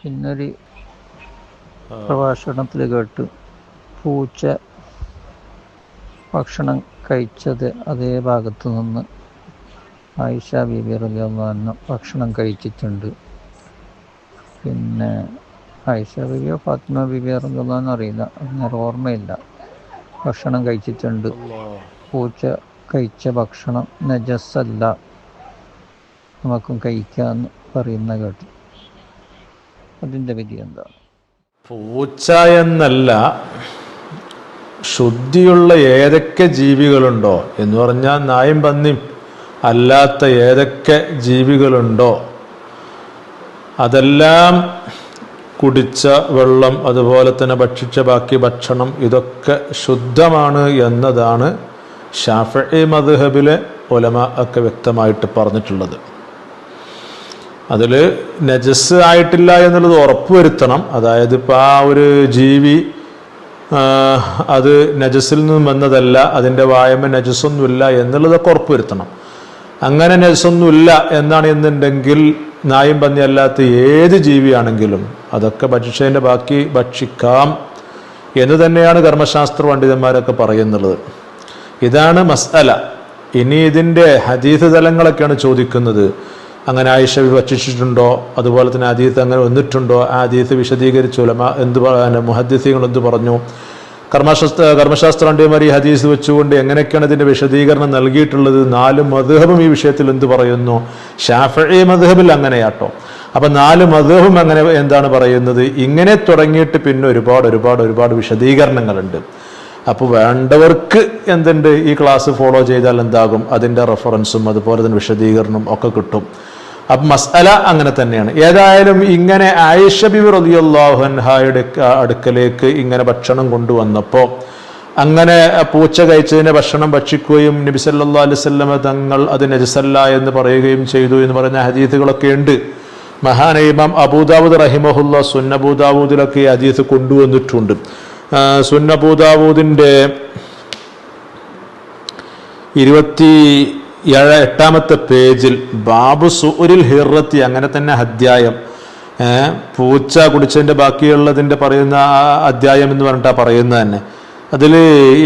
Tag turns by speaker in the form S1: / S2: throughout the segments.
S1: പിന്നൊരു പ്രഭാഷണത്തിൽ കേട്ടു. പൂച്ച ഭക്ഷണം കഴിച്ചത് അതേ ഭാഗത്ത് നിന്ന്. ആയിഷ ബീബി റലിയുള്ള ഭക്ഷണം കഴിച്ചിട്ടുണ്ട്. പിന്നെ ആയിഷ ബീബിയോ ഫാത്തിമ ബീബി റലിയുള്ള അറിയില്ല. അങ്ങനെ ഓർമ്മയില്ല. ഭക്ഷണം കഴിച്ചിട്ടുണ്ട്. പൂച്ച കഴിച്ച ഭക്ഷണം നജസ്സല്ല. നമുക്കും കഴിക്കാമെന്ന് പറയുന്ന കേട്ടു. അതിന്റെ വിധി എന്താണ്?
S2: പൂച്ച എന്നല്ല ശുദ്ധിയുള്ള ഏതൊക്കെ ജീവികളുണ്ടോ എന്ന് പറഞ്ഞാൽ നായും പന്നിയും അല്ലാത്ത ഏതൊക്കെ ജീവികളുണ്ടോ അതെല്ലാം കുടിച്ച വെള്ളം അതുപോലെ തന്നെ ഭക്ഷിച്ച ബാക്കി ഭക്ഷണം ഇതൊക്കെ ശുദ്ധമാണ് എന്നതാണ് ഷാഫി മദ്ഹബിലെ ഒലമ ഒക്കെ വ്യക്തമായിട്ട് പറഞ്ഞിട്ടുള്ളത്. അതിൽ നജസ് ആയിട്ടില്ല എന്നുള്ളത് ഉറപ്പുവരുത്തണം. അതായത് ഇപ്പോൾ ആ ഒരു ജീവി അത് നജസിൽ നിന്നും വന്നതല്ല അതിന്റെ വായമ നജസ്സൊന്നുമില്ല എന്നുള്ളതൊക്കെ ഉറപ്പുവരുത്തണം. അങ്ങനെ നജസ്സൊന്നുമില്ല എന്നാണ് എന്നുണ്ടെങ്കിൽ നായും പന്നി അല്ലാത്ത ഏത് ജീവിയാണെങ്കിലും അതൊക്കെ ഭക്ഷിച്ചതിന്റെ ബാക്കി ഭക്ഷിക്കാം എന്ന് തന്നെയാണ് കർമ്മശാസ്ത്ര പണ്ഡിതന്മാരൊക്കെ പറയുന്നുള്ളത് ഇതാണ് മസ്അല. ഇനി ഇതിന്റെ ഹദീസ് തലങ്ങളൊക്കെയാണ് ചോദിക്കുന്നത്. അങ്ങനെ ആയിഷ വിഭക്ഷിച്ചിട്ടുണ്ടോ അതുപോലെ തന്നെ ഹദീസ് അങ്ങനെ വന്നിട്ടുണ്ടോ? ആ ഹദീസ് വിശദീകരിച്ചു ഉലമ എന്ത് മുഹദ്ദിസികൾ എന്ത് പറഞ്ഞു? കർമ്മശാസ്ത്ര കർമ്മശാസ്ത്രാണ്ടിമാർ ഈ ഹദീസ് വെച്ചുകൊണ്ട് എങ്ങനെയൊക്കെയാണ് ഇതിന്റെ വിശദീകരണം നൽകിയിട്ടുള്ളത്? നാല് മധുഹബും ഈ വിഷയത്തിൽ എന്ത് പറയുന്നു? ഷാഫി മധുഹബിൽ അങ്ങനെയാട്ടോ. അപ്പം നാല് മധുഹബും അങ്ങനെ എന്താണ് പറയുന്നത്? ഇങ്ങനെ തുടങ്ങിയിട്ട് പിന്നെ ഒരുപാട് ഒരുപാട് ഒരുപാട് വിശദീകരണങ്ങളുണ്ട്. അപ്പോൾ വേണ്ടവർക്ക് എന്തുണ്ട്? ഈ ക്ലാസ് ഫോളോ ചെയ്താൽ എന്താകും? അതിന്റെ റെഫറൻസും അതുപോലെ തന്നെ വിശദീകരണവും ഒക്കെ കിട്ടും. അപ്പം മസ്അല അങ്ങനെ തന്നെയാണ്. ഏതായാലും ഇങ്ങനെ ആയിഷ ബിബി റളിയല്ലാഹുൻഹായുടെ അടുക്കലേക്ക് ഇങ്ങനെ ഭക്ഷണം കൊണ്ടുവന്നപ്പോൾ അങ്ങനെ പൂച്ച കഴിച്ചതിനെ ഭക്ഷണം ഭക്ഷിക്കുകയും നബി സല്ലല്ലാഹു അലൈഹി തങ്ങൾ അത് നജസല്ല എന്ന് പറയുകയും ചെയ്തു എന്ന് പറഞ്ഞ ഹദീസുകളൊക്കെ ഉണ്ട്. മഹാന ഇമാം അബൂദാവൂദ് റഹിമഹുല്ല സുന്നബൂദാവൂദിലൊക്കെ ഈ ഹദീസ് കൊണ്ടുവന്നിട്ടുണ്ട്. സുന്നബൂദാവൂദിന്റെ ഇരുപത്തി ഏഴ് എട്ടാമത്തെ പേജിൽ ബാബു സൂരിൽ ഹിറത്തി അങ്ങനെ തന്നെ അധ്യായം. പൂച്ച കുടിച്ചതിന്റെ ബാക്കിയുള്ളതിന്റെ പറയുന്ന അധ്യായം എന്ന് പറഞ്ഞിട്ടാണ് പറയുന്നത് തന്നെ. അതിൽ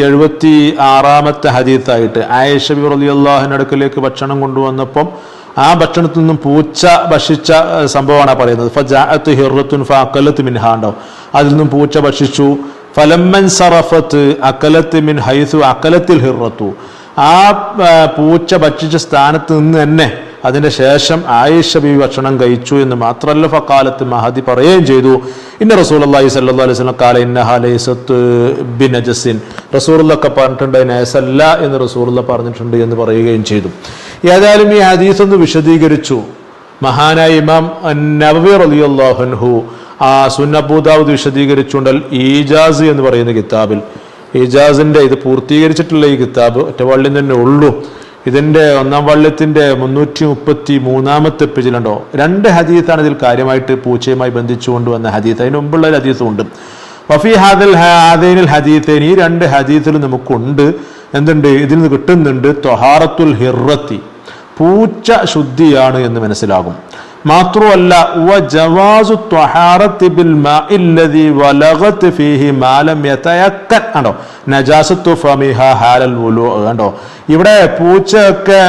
S2: എഴുപത്തി ആറാമത്തെ ഹദീത്തായിട്ട് ആയിഷ ബിറലി അടുക്കലേക്ക് ഭക്ഷണം കൊണ്ടുവന്നപ്പം ആ ഭക്ഷണത്തിൽ നിന്നും പൂച്ച ഭക്ഷിച്ച സംഭവമാണ് പറയുന്നത്. ഫജാഅത്ത് ഹിറത്തുൻ ഫലത്ത് മിൻഹാണ്ടോ അതിൽ നിന്നും പൂച്ച ഭക്ഷിച്ചു. ഫലമ്മൻ സറഫത്ത് അക്കലത്ത് മിൻ ഹൈസു അക്കലത്തിൽ ഹിറത്തു. ആ പൂച്ച ഭക്ഷിച്ച സ്ഥാനത്ത് നിന്ന് തന്നെ അതിന്റെ ശേഷം ആയിഷ ബി ഭക്ഷണം കഴിച്ചു എന്ന് മാത്രമല്ല ഫക്കാലത്ത് മഹദി പറയുകയും ചെയ്തു. ഇന്ന റസൂൽ അള്ളാഹി സല്ലാ അലൈഹി കാല ഇന്ന ബിൻ അജസിൻ റസൂറുള്ളൊക്കെ പറഞ്ഞിട്ടുണ്ട് നയസല്ല എന്ന് റസൂറുള്ള പറഞ്ഞിട്ടുണ്ട് എന്ന് പറയുകയും ചെയ്തു. ഏതായാലും ഈ ഹദീസ് ഒന്ന് വിശദീകരിച്ചു. മഹാനായ ഇമാം നബവി റളിയല്ലാഹുൻഹു ആ സുന്നബൂദാവ് വിശദീകരിച്ചുണ്ടൽ ഈജാസ് എന്ന് പറയുന്ന കിതാബിൽ. ഈജാസിന്റെ ഇത് പൂർത്തീകരിച്ചിട്ടുള്ള ഈ കിതാബ് ഒറ്റ വള്ളിൽ തന്നെ ഉള്ളൂ. ഇതിന്റെ ഒന്നാം വള്ളത്തിന്റെ മുന്നൂറ്റി മുപ്പത്തി മൂന്നാമത്തെ പേജിലുണ്ടോ രണ്ട് ഹദീത്താണ് ഇതിൽ കാര്യമായിട്ട് പൂച്ചയുമായി ബന്ധിച്ചുകൊണ്ട് വന്ന ഹദീത്ത് അതിന് മുമ്പുള്ള ഒരു ഹദീസും ഉണ്ട്. വഫി ഹാദൽ ഹാദൈനിൽ ഹദീത്തേൻ ഈ രണ്ട് ഹദീത്തിൽ നമുക്കുണ്ട്. എന്തുണ്ട്? ഇതിൽ നിന്ന് കിട്ടുന്നുണ്ട് തൊഹാറത്തുൽ ഹിറത്തി പൂച്ച ശുദ്ധിയാണ് എന്ന് മനസ്സിലാകും. മാത്രമല്ല കണ്ടോ? കണ്ടോ? ഇവിടെ പൂച്ചയൊക്കെ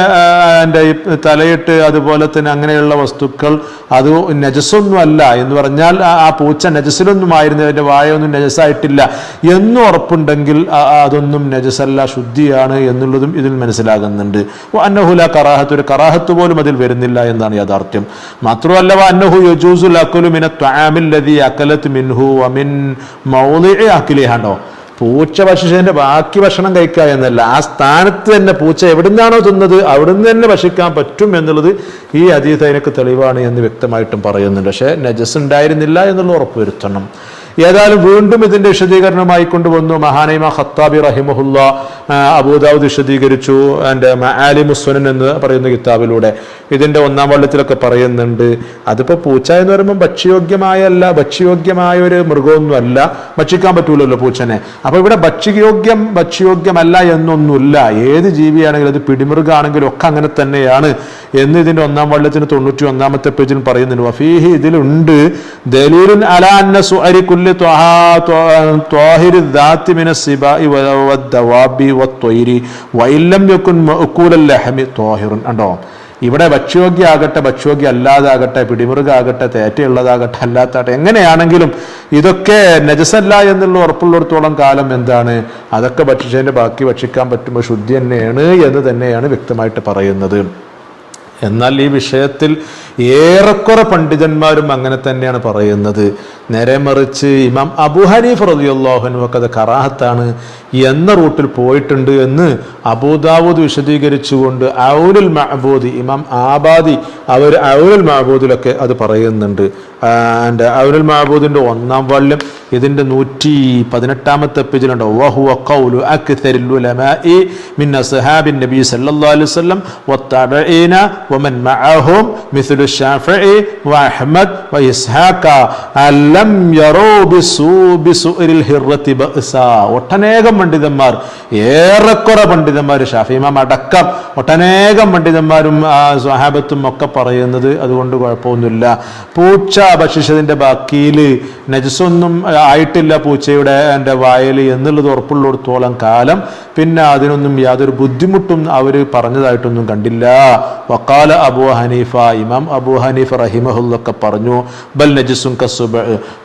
S2: എന്റെ തലയിട്ട് അതുപോലെ തന്നെ അങ്ങനെയുള്ള വസ്തുക്കൾ അത് നജസൊന്നും അല്ല. എന്ന് പറഞ്ഞാൽ ആ പൂച്ച നജസിലൊന്നും ആയിരുന്നു. അതിന്റെ വായൊന്നും നജസായിട്ടില്ല എന്ന് ഉറപ്പുണ്ടെങ്കിൽ അതൊന്നും നജസല്ല ശുദ്ധിയാണ് എന്നുള്ളതും ഇതിൽ മനസ്സിലാകുന്നുണ്ട്. അന്നഹുല കറാഹത്ത് ഒരു കറാഹത്ത് പോലും അതിൽ വരുന്നില്ല എന്നാണ് യാഥാർത്ഥ്യം. മാത്രമല്ല മിന മിൻഹു പൂച്ച ഭക്ഷിച്ചതിന്റെ ബാക്കി ഭക്ഷണം കഴിക്കുക എന്നല്ല. ആ സ്ഥാനത്ത് തന്നെ പൂച്ച എവിടുന്നാണോ തിന്നത് അവിടുന്ന് തന്നെ ഭക്ഷിക്കാൻ പറ്റും എന്നുള്ളത് ഈ അതീത അതിനൊക്കെ തെളിവാണ് എന്ന് വ്യക്തമായിട്ടും പറയുന്നുണ്ട്. പക്ഷേ നജസ് ഉണ്ടായിരുന്നില്ല എന്നുള്ള ഉറപ്പുവരുത്തണം. ഏതായാലും വീണ്ടും ഇതിന്റെ വിശദീകരണമായി കൊണ്ടുവന്നു. മഹാനൈമ ഖത്താബി റഹിമഹുല്ല അബൂദാവൂദ് വിശദീകരിച്ചു. ആൻഡ് ആലി മുസ്വനൻ എന്ന് പറയുന്ന കിതാബിലൂടെ ഇതിന്റെ ഒന്നാം വള്ളത്തിലൊക്കെ പറയുന്നുണ്ട്. അതിപ്പോ പൂച്ച എന്ന് പറയുമ്പോൾ ഭക്ഷ്യയോഗ്യമായല്ല ഭക്ഷ്യയോഗ്യമായ ഒരു മൃഗമൊന്നുമല്ല. ഭക്ഷിക്കാൻ പറ്റൂലല്ലോ പൂച്ചനെ. അപ്പൊ ഇവിടെ ഭക്ഷ്യയോഗ്യം ഭക്ഷ്യയോഗ്യമല്ല എന്നൊന്നുമില്ല. ഏത് ജീവിയാണെങ്കിലും അത് പിടിമൃഗാണെങ്കിലും ഒക്കെ അങ്ങനെ തന്നെയാണ് എന്ന് ഇതിന്റെ ഒന്നാം വള്ളത്തിന് തൊണ്ണൂറ്റി ഒന്നാമത്തെ പേജിൽ പറയുന്നുണ്ട്. ഇതിലുണ്ട്. ദലീലുൻ അലാ അന്ന സുഅരി കുല്ലി കണ്ടോ? ഇവിടെ ഭക്ഷ്യോഗ്യ ആകട്ടെ ഭക്ഷ്യോഗ്യ അല്ലാതാകട്ടെ പിടിമുറുകാകട്ടെ തേറ്റയുള്ളതാകട്ടെ അല്ലാത്താകട്ടെ എങ്ങനെയാണെങ്കിലും ഇതൊക്കെ നജസല്ല എന്നുള്ള ഉറപ്പുള്ളിടത്തോളം കാലം എന്താണ്? അതൊക്കെ ഭക്ഷിച്ചതിന്റെ ബാക്കി ഭക്ഷിക്കാൻ പറ്റുമ്പോൾ ശുദ്ധി തന്നെയാണ് എന്ന് തന്നെയാണ് വ്യക്തമായിട്ട് പറയുന്നത്. എന്നാൽ ഈ വിഷയത്തിൽ ഏറെക്കുറെ പണ്ഡിതന്മാരും അങ്ങനെ തന്നെയാണ് പറയുന്നത്. നേരെ മറിച്ച് ഇമാം അബു ഹനീഫ് റളിയല്ലാഹു ഒക്കെ അത് കറാഹത്താണ് എന്ന റൂട്ടിൽ പോയിട്ടുണ്ട് എന്ന് അബൂദാവൂദ് വിശദീകരിച്ചുകൊണ്ട് ഔലുൽ മഹബൂദ് ഇമാം ആബാദി അവർ ഔലുൽ മഹബൂദിലൊക്കെ അത് പറയുന്നുണ്ട്. ആൻഡ് ഔലുൽ മഹബൂദിന്റെ ഒന്നാം വള്യം ഇതിന്റെ നൂറ്റി പതിനെട്ടാമത്തെ പേജിലുണ്ട് സല്ലല്ലാഹു അലൈഹി മഅഹും അലം യറൂ ഹിറതി ബഅസ. ഒട്ടനേകം പണ്ഡിതന്മാർ ഏറെക്കുറെ പണ്ഡിതന്മാർ ഷാഫി അടക്കം ഒട്ടനേകം പണ്ഡിതന്മാരും സ്വഹാബത്തും ഒക്കെ പറയുന്നത് അതുകൊണ്ട് കുഴപ്പമൊന്നുമില്ല. പൂച്ച ഭക്ഷിച്ചതിന്റെ ബാക്കിയിൽ നജസൊന്നും ആയിട്ടില്ല പൂച്ചയുടെ എന്റെ വായൽ എന്നുള്ളത് ഉറപ്പുള്ളിടത്തോളം കാലം. പിന്നെ അതിനൊന്നും യാതൊരു ബുദ്ധിമുട്ടും അവർ പറഞ്ഞതായിട്ടൊന്നും കണ്ടില്ല. വക്കാല അബു ഹനീഫ ഇമാം അബു ഹനീഫ റഹിമഹുല്ലൊക്കെ പറഞ്ഞു ബൽ നജിസും കസുബ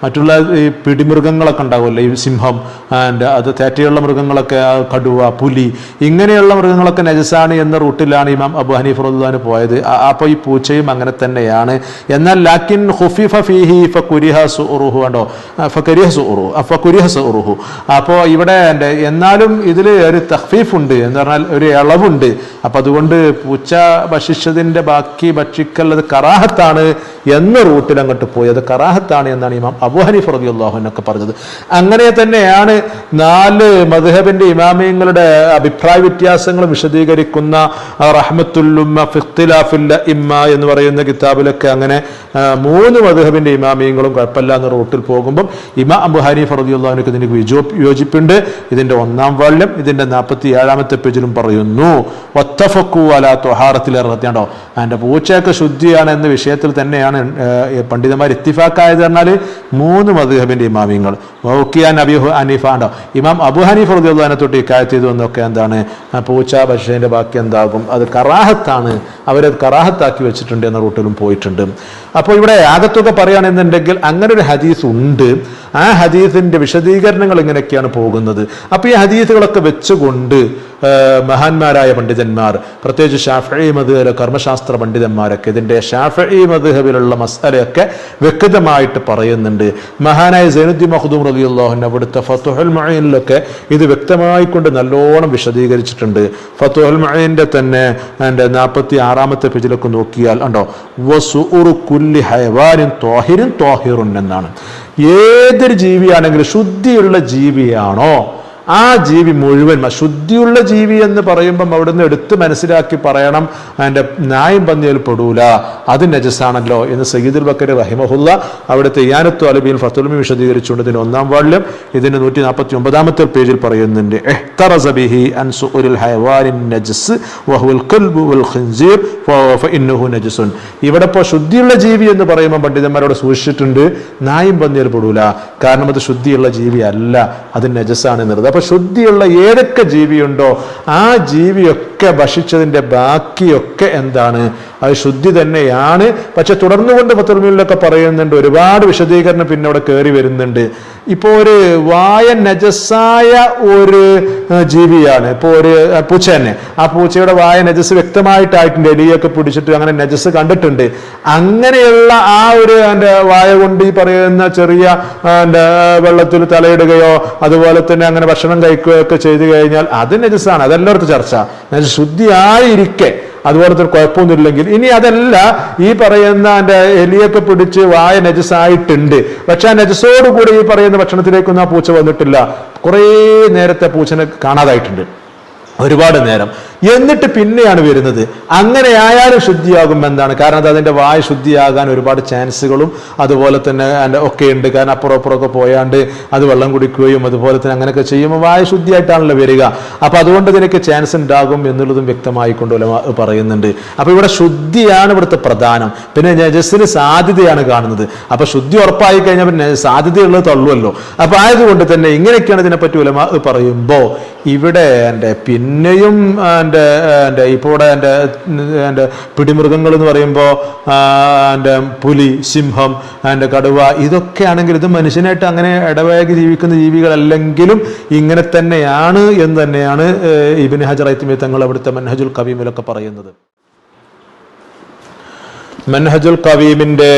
S2: മറ്റുള്ള ഈ പിടിമൃഗങ്ങളൊക്കെ ഉണ്ടാകുമല്ലോ ഈ സിംഹം ആൻഡ് അത് തേറ്റയുള്ള മൃഗങ്ങളൊക്കെ കടുവ പുലി ഇങ്ങനെയുള്ള മൃഗങ്ങളൊക്കെ നജസാണ് എന്ന റൂട്ടിലാണ് ഇമാം അബു ഹനീഫ് റഹ്ദാന് പോയത്. അപ്പോൾ അപ്പൊ ഈ പൂച്ചയും അങ്ങനെ തന്നെയാണ്. എന്നാൽ ലാക്കിൻ ഹുഫിഫ ഫീഹി ഫകുരിഹ സുറുഹു കണ്ടോ? ഫകരിഹ സുറുഹു ഫകുരിഹ സുറുഹു അപ്പോൾ ഇവിടെ എന്നാലും ഇതിൽ ഒരു തഹ്ഫീഫുണ്ട് എന്ന് പറഞ്ഞാൽ ഒരു ഇളവുണ്ട്. അപ്പൊ അതുകൊണ്ട് പൂച്ച ഭക്ഷിച്ചതിന്റെ ബാക്കി ഭക്ഷിക്കൽ അത് കറാഹത്താണ് എന്ന റൂട്ടിൽ അങ്ങോട്ട് പോയി. അത് കറാഹത്താണ് എന്നാണ് ഇമാം അബു ഹനീഫ് അള്ളാഹു എന്നൊക്കെ പറഞ്ഞത്. അങ്ങനെ തന്നെയാണ് നാല് മദ്ഹബിന്റെ ഇമാമിയങ്ങളുടെ അഭിപ്രായ വ്യത്യാസങ്ങൾ വിശദീകരിക്കുന്ന റഹ്മത്തുല്ലുമ്മ ഫിഖ്തിലാഫില്ല ഇമ്മ എന്ന് പറയുന്ന കിതാബിലൊക്കെ അങ്ങനെ മൂന്ന് മദ്ഹബിന്റെ ഇമാമിയങ്ങളും കുഴപ്പമില്ല എന്ന റൂട്ടിൽ പോകുമ്പോൾ ഇമാം അബു ഹനീഫ് റളിയല്ലാഹുവിനൊക്കെ ഇതിന് യോജിപ്പുണ്ട്. ഇതിന്റെ ഒന്നാം വാള്യം ഇതിന്റെ നാൽപ്പത്തി ഏഴാമത്തെ പേജിലും പറയുന്നു ഒത്തഫക്കു അലാ തൊഹാറത്തിൽ ഇറത്തിയാണ്ടോ അതിന്റെ പൂച്ചയൊക്കെ ശുദ്ധിയാണ് എന്ന വിഷയത്തിൽ തന്നെയാണ് പണ്ഡിതന്മാർ ഇത്തിഫാക്കായത് പറഞ്ഞാൽ മൂന്ന് മധുഹബിന്റെ ഇമാമിങ്ങൾ ഓക്കിയാൻ അബി ഹനീഫ ഉണ്ടോ ഇമാം അബു ഹനീഫ് റളിയല്ലാഹു തൊട്ട് ഇക്കായത്ത് ചെയ്തു എന്നൊക്കെ എന്താണ് പൂച്ച ഭക്ഷ്യന്റെ ബാക്കി എന്താകും അത് കറാഹത്താണ് അവരത് കറാഹത്താക്കി വെച്ചിട്ടുണ്ട് എന്ന റൂട്ടിലും പോയിട്ടുണ്ട്. അപ്പോൾ ഇവിടെ ആകത്തൊക്കെ പറയുകയാണെന്നുണ്ടെങ്കിൽ അങ്ങനെ ഒരു ഹദീസ് ഉണ്ട് ആ ഹദീസിന്റെ വിശദീകരണങ്ങൾ ഇങ്ങനെയൊക്കെയാണ് പോകുന്നത്. അപ്പോൾ ഈ ഹദീസുകളൊക്കെ വെച്ചുകൊണ്ട് മഹാന്മാരായ പണ്ഡിതന്മാർ പ്രത്യേകിച്ച് ഷാഫി മധുഹബിലെ കർമ്മശാസ്ത്ര പണ്ഡിതന്മാരൊക്കെ ഇതിന്റെ ഷാഫി മധുഹബിലുള്ള മസാലയൊക്കെ വ്യക്തമായിട്ട് പറയുന്നുണ്ട്. മഹാനായ സൈനുദ്ദി മഹദൂം റളിയല്ലാഹു അവിടുത്തെ ഫത്തുഹൽ മഴയിലൊക്കെ ഇത് വ്യക്തമായിക്കൊണ്ട് നല്ലോണം വിശദീകരിച്ചിട്ടുണ്ട്. ഫത്തുഹൽ മഴയിന്റെ തന്നെ എന്റെ നാൽപ്പത്തി ആറാമത്തെ പേജിലൊക്കെ നോക്കിയാൽ ഉണ്ടോ വസുഉറു കുല്ലി ത്വാഹിരിൻ ത്വാഹിറുൻ എന്നാണ്. ഏതൊരു ജീവിയാണെങ്കിലും ശുദ്ധിയുള്ള ജീവിയാണോ ആ ജീവി മുഴുവൻ ശുദ്ധിയുള്ള ജീവി എന്ന് പറയുമ്പം അവിടുന്ന് എടുത്ത് മനസ്സിലാക്കി പറയണം അതിന്റെ ന്യായം പന്നിയിൽ പെടൂല അത് നജസാണല്ലോ എന്ന് സയ്യിദുൽ ബക്കർ റഹിമഹുല്ല അവിടുത്തെ യാനത്തു അലബിയിൽ ഫത്തുൽമി വിശദീകരിച്ചുകൊണ്ട് ഇതിന് ഒന്നാം വാള്യം ഇതിന് നൂറ്റി നാൽപ്പത്തി ഒമ്പതാമത്തെ പേജിൽ പറയുന്നുണ്ട്. "ഇഹ്തറസ ബിഹി അൻ സുഉരിൽ ഹയവാനിൻ നജസ് വഹുവൽ കൽബു വൽ ഖിൻസീർ ഫ- ഫഇന്നഹു നജസുൻ. ഇവിടെ ഇപ്പോൾ ശുദ്ധിയുള്ള ജീവി എന്ന് പറയുമ്പോൾ പണ്ഡിതന്മാരോട് സൂക്ഷിച്ചിട്ടുണ്ട് നായും പന്നിയിൽ പെടൂല കാരണം അത് ശുദ്ധിയുള്ള ജീവി അല്ല അത് നജസാണ് എന്നുള്ളത്. അപ്പൊ ശുദ്ധിയുള്ള ഏതൊക്കെ ജീവിയുണ്ടോ ആ ജീവിയൊക്കെ ഭക്ഷിച്ചതിന്റെ ബാക്കിയൊക്കെ എന്താണ്? അത് ശുദ്ധി തന്നെയാണ്. പക്ഷെ തുടർന്നുകൊണ്ട് പത്രമിലൊക്കെ പറയുന്നുണ്ട് ഒരുപാട് വിശദീകരണം പിന്നെ അവിടെ കയറി വരുന്നുണ്ട്. ഇപ്പോൾ ഒരു വായ നജസ്സായ ഒരു ജീവിയാണ്. ഇപ്പോൾ ഒരു പൂച്ച തന്നെ. ആ പൂച്ചയുടെ വായ നജസ് വ്യക്തമായിട്ടായിട്ടുണ്ട്. എലിയൊക്കെ പിടിച്ചിട്ട് അങ്ങനെ നജസ് കണ്ടിട്ടുണ്ട്. അങ്ങനെയുള്ള ആ ഒരു എന്റെ വായ കൊണ്ട് ഈ പറയുന്ന ചെറിയ എന്റെ വെള്ളത്തിൽ തലയിടുകയോ അതുപോലെ തന്നെ അങ്ങനെ ഭക്ഷണം കഴിക്കുകയോ ഒക്കെ ചെയ്തു കഴിഞ്ഞാൽ അത് നജസാണ് അതെല്ലാവർക്കും ചർച്ച. ശുദ്ധിയായിരിക്കെ. അതുപോലത്തെ ഒരു കുഴപ്പമൊന്നുമില്ലെങ്കിൽ. ഇനി അതല്ല ഈ പറയുന്ന എന്റെ എലിയൊക്കെ പിടിച്ച് വായ നജസായിട്ടുണ്ട്. പക്ഷെ ആ നജസോടുകൂടി ഈ പറയുന്ന ഭക്ഷണത്തിലേക്കൊന്നും ആ പൂച്ച വന്നിട്ടില്ല. കുറേ നേരത്തെ പൂച്ചനെ കാണാതായിട്ടുണ്ട്. ഒരുപാട് നേരം എന്നിട്ട് പിന്നെയാണ് വരുന്നത്. അങ്ങനെ ആയാലും ശുദ്ധിയാകും എന്താണ് കാരണം അത് അതിന്റെ വായ ശുദ്ധിയാകാൻ ഒരുപാട് ചാൻസുകളും അതുപോലെ തന്നെ അതിന്റെ ഒക്കെ ഉണ്ട്. കാരണം അപ്പുറം അപ്പുറമൊക്കെ പോയാണ്ട് അത് വെള്ളം കുടിക്കുകയും അതുപോലെ തന്നെ അങ്ങനെയൊക്കെ ചെയ്യുമ്പോൾ വായ ശുദ്ധിയായിട്ടാണല്ലോ വരിക. അപ്പോൾ അതുകൊണ്ട് ഇതിനൊക്കെ ചാൻസ് ഉണ്ടാകും എന്നുള്ളതും വ്യക്തമായിക്കൊണ്ട് പറയുന്നുണ്ട്. അപ്പോൾ ഇവിടെ ശുദ്ധിയാണ് ഇവിടുത്തെ പ്രധാനം. പിന്നെ നജസ്സിന് സാധ്യതയാണ് കാണുന്നത്. അപ്പോൾ ശുദ്ധി ഉറപ്പായി കഴിഞ്ഞാൽ പിന്നെ സാധ്യതയുള്ളത് തള്ളുമല്ലോ അപ്പോൾ ആയതുകൊണ്ട് തന്നെ ഇങ്ങനെയൊക്കെയാണ് ഇതിനെപ്പറ്റി ഉലമാ പറയുമ്പോൾ ഇവിടെ എന്റെ പിന്നെയും എന്റെ എന്റെ ഇപ്പോൾ ഇവിടെ എന്റെ എന്റെ പിടിമൃഗങ്ങൾ എന്ന് പറയുമ്പോൾ എന്റെ പുലി സിംഹം എന്റെ കടുവ ഇതൊക്കെ ആണെങ്കിൽ ഇത് മനുഷ്യനായിട്ട് അങ്ങനെ ഇടവേകി ജീവിക്കുന്ന ജീവികളല്ലെങ്കിലും ഇങ്ങനെ തന്നെയാണ് എന്ന് തന്നെയാണ് ഇബിൻ ഹജർ ഐത്തിമി തങ്ങൾ അവിടുത്തെ മൻഹജുൽ കവീമിലൊക്കെ പറയുന്നത്. മൻഹജുൽ കവീമിന്റെ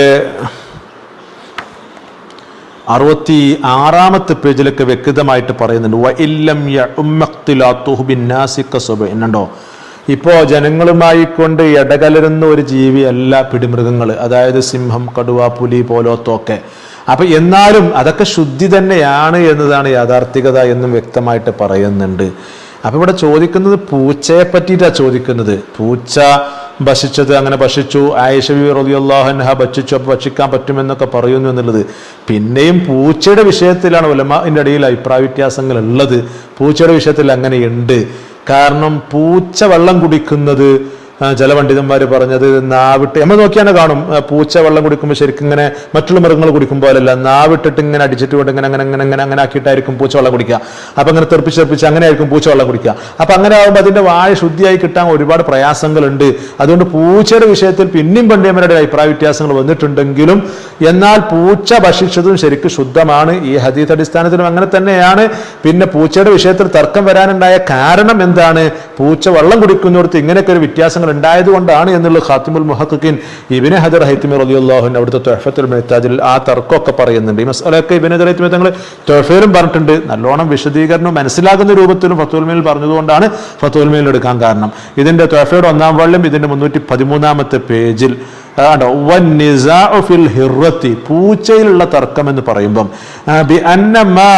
S2: അറുപത്തി ആറാമത്തെ പേജിലൊക്കെ വ്യക്തമായിട്ട് പറയുന്നുണ്ട്. എന്നുണ്ടോ? ഇപ്പോൾ ജനങ്ങളുമായി കൊണ്ട് ഇടകലരുന്ന ഒരു ജീവി ജീവിയല്ല പിടിമൃഗങ്ങൾ അതായത് സിംഹം കടുവ പുലി പോലോത്തൊക്കെ. അപ്പൊ എന്നാലും അതൊക്കെ ശുദ്ധി തന്നെയാണ് എന്നതാണ് യാഥാർത്ഥികത എന്നും വ്യക്തമായിട്ട് പറയുന്നുണ്ട്. അപ്പൊ ഇവിടെ ചോദിക്കുന്നത് പൂച്ചയെ പറ്റിയിട്ടാണ് ചോദിക്കുന്നത്. പൂച്ച ഭക്ഷിച്ചത് അങ്ങനെ ഭക്ഷിച്ചു. ആയിഷബി റളിയല്ലാഹുഅൻഹ ഭക്ഷിച്ചു അപ്പോൾ ഭക്ഷിക്കാൻ പറ്റുമെന്നൊക്കെ പറയുന്നു എന്നുള്ളത്. പിന്നെയും പൂച്ചയുടെ വിഷയത്തിലാണ് ഉലമാന്റെ ഇടയിൽ അഭിപ്രായ വ്യത്യാസങ്ങൾ ഉള്ളത് പൂച്ചയുടെ വിഷയത്തിൽ അങ്ങനെയുണ്ട് കാരണം പൂച്ച വെള്ളം കുടിക്കുന്നത് ചില പണ്ഡിതന്മാർ പറഞ്ഞത് നാവിട്ട് നമ്മൾ നോക്കിയാണ് കാണും പൂച്ച വെള്ളം കുടിക്കുമ്പോൾ ശരിക്കും ഇങ്ങനെ മറ്റുള്ള മൃഗങ്ങൾ കുടിക്കും പോലല്ല നാവിട്ടിട്ട് ഇങ്ങനെ അടിച്ചിട്ട് കൊണ്ട് ഇങ്ങനെ അങ്ങനെ അങ്ങനെ അങ്ങനെ അങ്ങനെ ആക്കിയിട്ടായിരിക്കും പൂച്ച വെള്ളം കുടിക്കുക. അപ്പം അങ്ങനെ തെറിപ്പിച്ച് തെറിപ്പിച്ച് അങ്ങനെ ആയിരിക്കും പൂച്ച വെള്ളം കുടിക്കുക. അപ്പം അങ്ങനെ ആകുമ്പോൾ അതിന്റെ വാഴ ശുദ്ധിയായി കിട്ടാൻ ഒരുപാട് പ്രയാസങ്ങളുണ്ട്. അതുകൊണ്ട് പൂച്ചയുടെ വിഷയത്തിൽ പിന്നെയും പണ്ഡിതന്മാരുടെ അഭിപ്രായ വ്യത്യാസങ്ങൾ വന്നിട്ടുണ്ടെങ്കിലും എന്നാൽ പൂച്ച ഭക്ഷിച്ചതും ശരിക്കും ശുദ്ധമാണ്. ഈ ഹദീത്ത് അടിസ്ഥാനത്തിലും അങ്ങനെ തന്നെയാണ്. പിന്നെ പൂച്ചയുടെ വിഷയത്തിൽ തർക്കം വരാനുണ്ടായ കാരണം എന്താണ്? പൂച്ച വെള്ളം കുടിക്കുന്നിടത്ത് ഇങ്ങനെയൊക്കെ ഒരു വ്യത്യാസങ്ങൾ ഉണ്ടായത് കൊണ്ടാണ് എന്നുള്ള ഖാത്തിമുൽ മുഹക്കിൻ ഇബിനെ ഹദർ ഹൈത്തിമി റളിയല്ലാഹുവിൻ അവിടുത്തെ തൊഹഫത്തുൽ മെഹ്താജിൽ ആ തർക്കമൊക്കെ പറയുന്നുണ്ട്. ഈ മസാലയൊക്കെ ഇബിനെ ഹദർ ഹൈത്തിമി തങ്ങൾ തൊഹഫയിലും പറഞ്ഞിട്ടുണ്ട്. നല്ലോണം വിശദീകരണം മനസ്സിലാകുന്ന രൂപത്തിലും ഫത്തുൽമേൽ പറഞ്ഞതുകൊണ്ടാണ് ഫത്തുൽമേൽ എടുക്കാൻ കാരണം. ഇതിന്റെ തൊഹഫയുടെ ഒന്നാം വള്ളം ഇതിന്റെ മുന്നൂറ്റി പതിമൂന്നാമത്തെ പേജിൽ ഫിൽ ഹിറത്തി പൂച്ചയിലുള്ള തർക്കം എന്ന് പറയുമ്പം ബി അന്ന മാ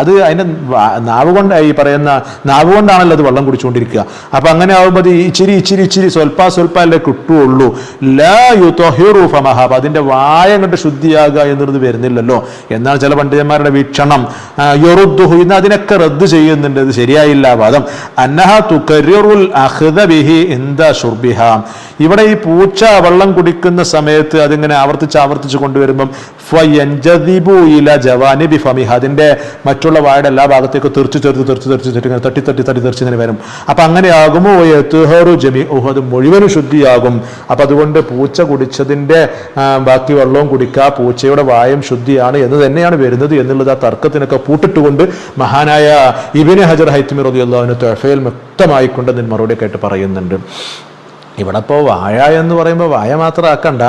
S2: അത് അതിന്റെ നാവ് കൊണ്ട് ഈ പറയുന്ന നാവ് കൊണ്ടാണല്ലോ അത് വെള്ളം കുടിച്ചുകൊണ്ടിരിക്കുക. അപ്പൊ അങ്ങനെ ആകുമ്പോൾ അത് ഇച്ചിരി ഇച്ചിരി ഇച്ചിരി സ്വൽപ്പ സ്വൽപ്പ അല്ലേ കിട്ടുള്ളൂ ലാ യുതഹിറു ഫമഹ അപ്പൊ അതിന്റെ വായ അങ്ങോട്ട് ശുദ്ധിയാകുക എന്നുള്ളത് വരുന്നില്ലല്ലോ. എന്നാൽ ചില പണ്ഡിതന്മാരുടെ വീക്ഷണം യൊറുദ്ദുഹു ഇന്ന് അതിനൊക്കെ റദ്ദ് ചെയ്യുന്നുണ്ട്. ഇത് ശരിയായില്ല വാദം. അന്നഹ തുക്കരുൽ അഖ്ദ ബിഹി ഇന്ദ ഷുർബിഹ ഇവിടെ ഈ പൂച്ച വെള്ളം കുടിക്കുന്ന സമയത്ത് അതിങ്ങനെ ആവർത്തിച്ച് ആവർത്തിച്ച് കൊണ്ടുവരുമ്പം അതിന്റെ മറ്റുള്ള വായുടെ എല്ലാ ഭാഗത്തേക്കും തെറിച്ചു ചെറുത്ത് തെറിച്ച് തെറിച്ച് തെറിച്ച് തട്ടി തട്ടി തട്ടി തെറിച്ച് ഇങ്ങനെ വരും. അപ്പൊ അങ്ങനെ ആകുമോ എത്തുഹറു ജമി. അത് മുഴുവനും ശുദ്ധിയാകും. അപ്പൊ അതുകൊണ്ട് പൂച്ച കുടിച്ചതിന്റെ ബാക്കി വെള്ളവും കുടിക്കുക പൂച്ചയുടെ വായം ശുദ്ധിയാണ് എന്ന് തന്നെയാണ് വരുന്നത് എന്നുള്ളത് ആ തർക്കത്തിനൊക്കെ പൂട്ടിട്ടുകൊണ്ട് മഹാനായ ഇബിന് ഹജർ ഹൈത്തിമി റളിയല്ലാഹുവിന് തൊഫയിൽ വ്യക്തമായിക്കൊണ്ട് അതിന് മറുപടി കേട്ട് പറയുന്നുണ്ട്. ഇവിടെ ഇപ്പോൾ വാഴ എന്ന് പറയുമ്പോൾ വായ മാത്രം ആക്കണ്ട.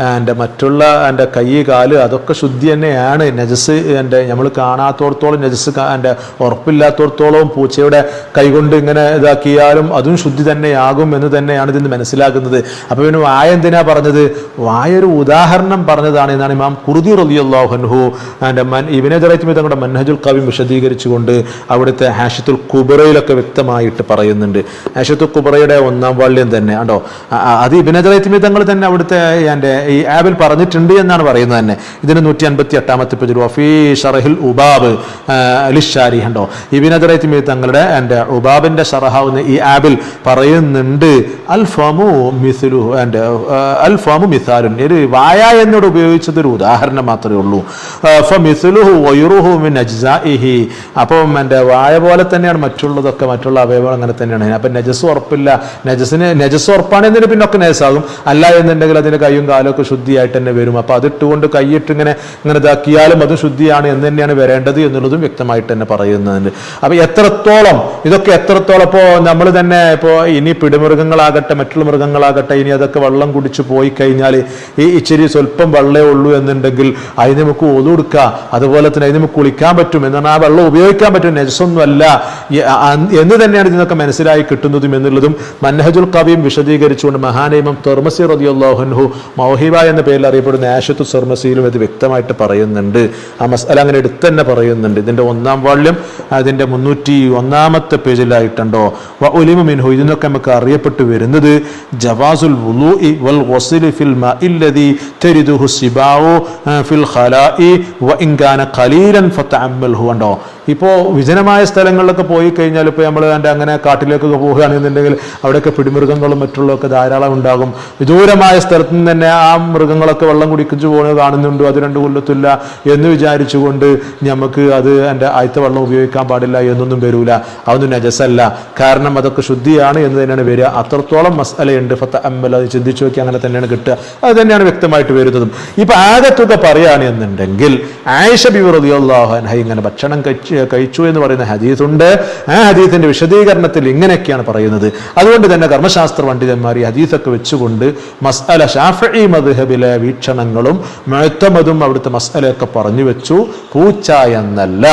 S2: എന്റെ മറ്റുള്ള എന്റെ കൈ കാൽ അതൊക്കെ ശുദ്ധി തന്നെയാണ്. നജസ് എന്റെ നമ്മൾ കാണാത്തോടത്തോളം നജസ് എന്റെ ഉറപ്പില്ലാത്തോടത്തോളം പൂച്ചയുടെ കൈകൊണ്ട് ഇങ്ങനെ ഇതാക്കിയാലും അതും ശുദ്ധി തന്നെയാകും എന്ന് തന്നെയാണ് ഇതിന് മനസ്സിലാക്കുന്നത് അപ്പോൾ പിന്നെ വായ എന്തിനാ പറഞ്ഞത്? വായ ഒരു ഉദാഹരണം പറഞ്ഞതാണ് എന്നാണ് ഇമാം കുറുതി റലിയല്ലാഹുൻഹു എന്റെ മൻ ഇവനെ ജറൈത്മി തങ്ങളുടെ മൻഹജുൽ കവി വിശദീകരിച്ചുകൊണ്ട് അവിടുത്തെ ഹാഷത്തുൽ കുബറയിലൊക്കെ വ്യക്തമായിട്ട് പറയുന്നുണ്ട്. ഹാഷത്തുൽ കുബറയുടെ ഒന്നാം വാള്യം തന്നെ കണ്ടോ? അത് ഇബിനെ ജറൈത്മി തങ്ങൾ തന്നെ അവിടുത്തെ എന്റെ ഈ ആബിൽ പറഞ്ഞിട്ടുണ്ട് എന്നാണ് പറയുന്നത് തന്നെ. ഇതിന് നൂറ്റി അൻപത്തി എട്ടാമത്തെ പേജിൽ വഫീ ഷറഹിൽ ഉബാബ് അലിഷാരി ഉണ്ടോ ഇബിൻ അദറൈത്തിമി തങ്ങളുടെ എന്റെ ഉബാബിന്റെ ഷറഹാവുന്ന ഈ ആബിൽ പറയുന്നുണ്ട്. അൽ ഫമു മിഥുലു എന്റെ അൽ ഫമു മിസാലുൻ. ഒരു വായ എന്നോട് ഉപയോഗിച്ചത് ഒരു ഉദാഹരണം മാത്രമേ ഉള്ളൂ. ഫ മിസുലുഹു വയുറുഹു മിൻ അജ്സാഇഹി. അപ്പം എന്റെ വായ പോലെ തന്നെയാണ് മറ്റുള്ളതൊക്കെ മറ്റുള്ള അവയവങ്ങൾ അങ്ങനെ തന്നെയാണ്. അപ്പം നജസ് ഉറപ്പില്ല. നജസിന് നജസ് ഉറപ്പാണെന്നതിന് പിന്നൊക്കെ നജസാകും അല്ല എന്നുണ്ടെങ്കിൽ അതിന്റെ കൈയും കാലും അതൊക്കെ ശുദ്ധിയായിട്ട് തന്നെ വരും. അപ്പോൾ അതിട്ടുകൊണ്ട് കൈയിട്ട് ഇങ്ങനെ ഇങ്ങനെ ഇതാക്കിയാലും അത് ശുദ്ധിയാണ് എന്ന് തന്നെയാണ് വരേണ്ടത് എന്നുള്ളതും വ്യക്തമായിട്ട് തന്നെ പറയുന്നുണ്ട്. അപ്പോൾ എത്രത്തോളം ഇതൊക്കെ എത്രത്തോളം ഇപ്പോൾ നമ്മൾ തന്നെ ഇപ്പോൾ ഇനി പിടിമൃഗങ്ങളാകട്ടെ മറ്റുള്ള മൃഗങ്ങളാകട്ടെ ഇനി അതൊക്കെ വെള്ളം കുടിച്ച് പോയി കഴിഞ്ഞാൽ ഈ ഇച്ചിരി സ്വല്പം വെള്ളമേ ഉള്ളൂ എന്നുണ്ടെങ്കിൽ അതിന് നമുക്ക് ഒതുകൊടുക്കുക അതുപോലെ തന്നെ അതിന് നമുക്ക് കുളിക്കാൻ പറ്റും എന്നാണ് ആ വെള്ളം ഉപയോഗിക്കാൻ പറ്റും. നെജസൊന്നുമല്ല എന്ന് തന്നെയാണ് ഇതിനൊക്കെ മനസ്സിലായി കിട്ടുന്നതും എന്നുള്ളതും മൻഹജുൽ കവിയും വിശദീകരിച്ചുകൊണ്ട് മഹാനൈമം തെർമസി റതിയുള്ളാഹുൻഹു മൗഹിബ എന്ന പേരിൽ അറിയപ്പെടുന്ന ആഷത്തു സർമസിയിലും ഇത് വ്യക്തമായിട്ട് പറയുന്നുണ്ട്. ആ മസാല അങ്ങനെ എടുത്ത് തന്നെ പറയുന്നുണ്ട്. ഇതിന്റെ ഒന്നാം വാള്യം അതിന്റെ മുന്നൂറ്റി ഒന്നാമത്തെ പേജിലായിട്ടുണ്ടോ? വ ഒലിമു മിൻഹു ഇതിനൊക്കെ നമുക്ക് അറിയപ്പെട്ടു വരുന്നത് ജവാസുൽ വൽ ഫിൽ തരിദുഹു സിബാവു ഫിൽ ഖലാഇ വ ഇൻകാന ഖലീലൻ ഫതഅമ്മൽഹു ഉണ്ടോ ഇപ്പോൾ വിജനമായ സ്ഥലങ്ങളിലൊക്കെ പോയി കഴിഞ്ഞാൽ ഇപ്പോൾ നമ്മൾ എന്റെ അങ്ങനെ കാട്ടിലേക്കൊക്കെ പോവുകയാണെന്നുണ്ടെങ്കിൽ അവിടെയൊക്കെ പിടിമൃഗങ്ങളും മറ്റുള്ളതൊക്കെ ധാരാളം ഉണ്ടാകും. വിദൂരമായ സ്ഥലത്ത് നിന്ന് തന്നെ ആ മൃഗങ്ങളൊക്കെ വെള്ളം കുടിക്കിച്ചു പോകുന്നത് കാണുന്നുണ്ട്. അത് രണ്ട് കൊല്ലത്തില്ല എന്ന് വിചാരിച്ചുകൊണ്ട് നമുക്ക് അത് എന്റെ ആയത്ത വെള്ളം ഉപയോഗിക്കാൻ പാടില്ല എന്നൊന്നും വരൂല. അതൊന്നും നജസല്ല. കാരണം അതൊക്കെ ശുദ്ധിയാണ് എന്ന് തന്നെയാണ് വരിക. അത്രത്തോളം മസലയുണ്ട്. ഫത്ത അമ്മൽ അത് ചിന്തിച്ചു നോക്കി അങ്ങനെ തന്നെയാണ് കിട്ടുക. അത് തന്നെയാണ് വ്യക്തമായിട്ട് വരുന്നതും. ഇപ്പൊ ആകത്തുക പറയുകയാണ് എന്നുണ്ടെങ്കിൽ ആയിഷ ബിവറിയാഹു അൻഹ ഇങ്ങനെ ഭക്ഷണം കഴിച്ച് കഴിച്ചു എന്ന് പറയുന്ന ഹദീസുണ്ട്. ആ ഹദീസിന്റെ വിശദീകരണത്തിൽ ഇങ്ങനെയൊക്കെയാണ് പറയുന്നത്. അതുകൊണ്ട് തന്നെ കർമ്മശാസ്ത്ര പണ്ഡിതന്മാർ ഈ ഹദീസൊക്കെ വെച്ചുകൊണ്ട് മസ്അല ഷാഫി മദ്ഹബിലെ വീക്ഷണങ്ങളും മുഅത്തമദും അവിടുത്തെ മസ്അലയൊക്കെ പറഞ്ഞു വെച്ചു. പൂച്ച എന്നല്ല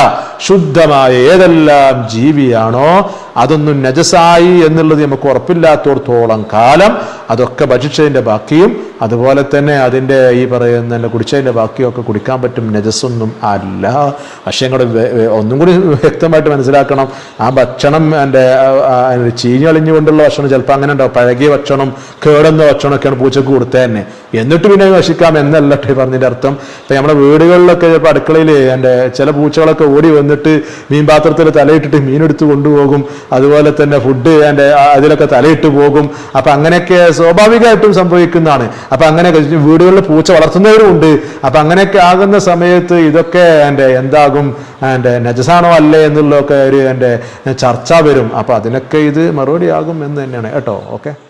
S2: ശുദ്ധമായ ഏതെല്ലാം ജീവിയാണോ അതൊന്നും നജസായി എന്നുള്ളത് നമുക്ക് ഉറപ്പില്ലാത്തോടത്തോളം കാലം അതൊക്കെ ഭക്ഷിച്ചതിന്റെ ബാക്കിയും അതുപോലെ തന്നെ അതിന്റെ ഈ പറയുന്ന കുടിച്ചതിന്റെ ബാക്കിയും ഒക്കെ കുടിക്കാൻ പറ്റും നജസ്സൊന്നും അല്ല. പക്ഷേ ഇങ്ങോട്ട് ഒന്നും കൂടി വ്യക്തമായിട്ട് മനസ്സിലാക്കണം. ആ ഭക്ഷണം എന്റെ ചീഞ്ഞളിഞ്ഞുകൊണ്ടുള്ള ഭക്ഷണം ചിലപ്പോൾ അങ്ങനെ ഉണ്ടാവും. പഴകിയ ഭക്ഷണം കേടുന്ന ഭക്ഷണമൊക്കെയാണ് പൂച്ചക്ക് കൊടുത്തത് തന്നെ. എന്നിട്ട് പിന്നെ നശിക്കാം എന്നല്ല പറഞ്ഞതിന്റെ അർത്ഥം. ഇപ്പം നമ്മുടെ വീടുകളിലൊക്കെ ചിലപ്പോൾ അടുക്കളയിൽ എന്റെ ചില പൂച്ചകളൊക്കെ ഓടി വന്നിട്ട് മീൻ പാത്രത്തിൽ തലയിട്ടിട്ട് മീനെടുത്ത് കൊണ്ടുപോകും. അതുപോലെ തന്നെ ഫുഡ് എന്റെ അതിലൊക്കെ തലയിട്ട് പോകും. അപ്പം അങ്ങനെയൊക്കെ സ്വാഭാവികമായിട്ടും സംഭവിക്കുന്നതാണ്. അപ്പം അങ്ങനെ വീടുകളിൽ പൂച്ച വളർത്തുന്നവരും ഉണ്ട്. അപ്പം അങ്ങനെയൊക്കെ ആകുന്ന സമയത്ത് ഇതൊക്കെ എന്റെ എന്താകും? എന്റെ നജസാണോ അല്ലേ എന്നുള്ളതൊക്കെ ഒരു എന്റെ ചർച്ച വരും. അപ്പം അതിനൊക്കെ ഇത് മറുപടി ആകും എന്ന് തന്നെയാണ്. കേട്ടോ? ഓക്കെ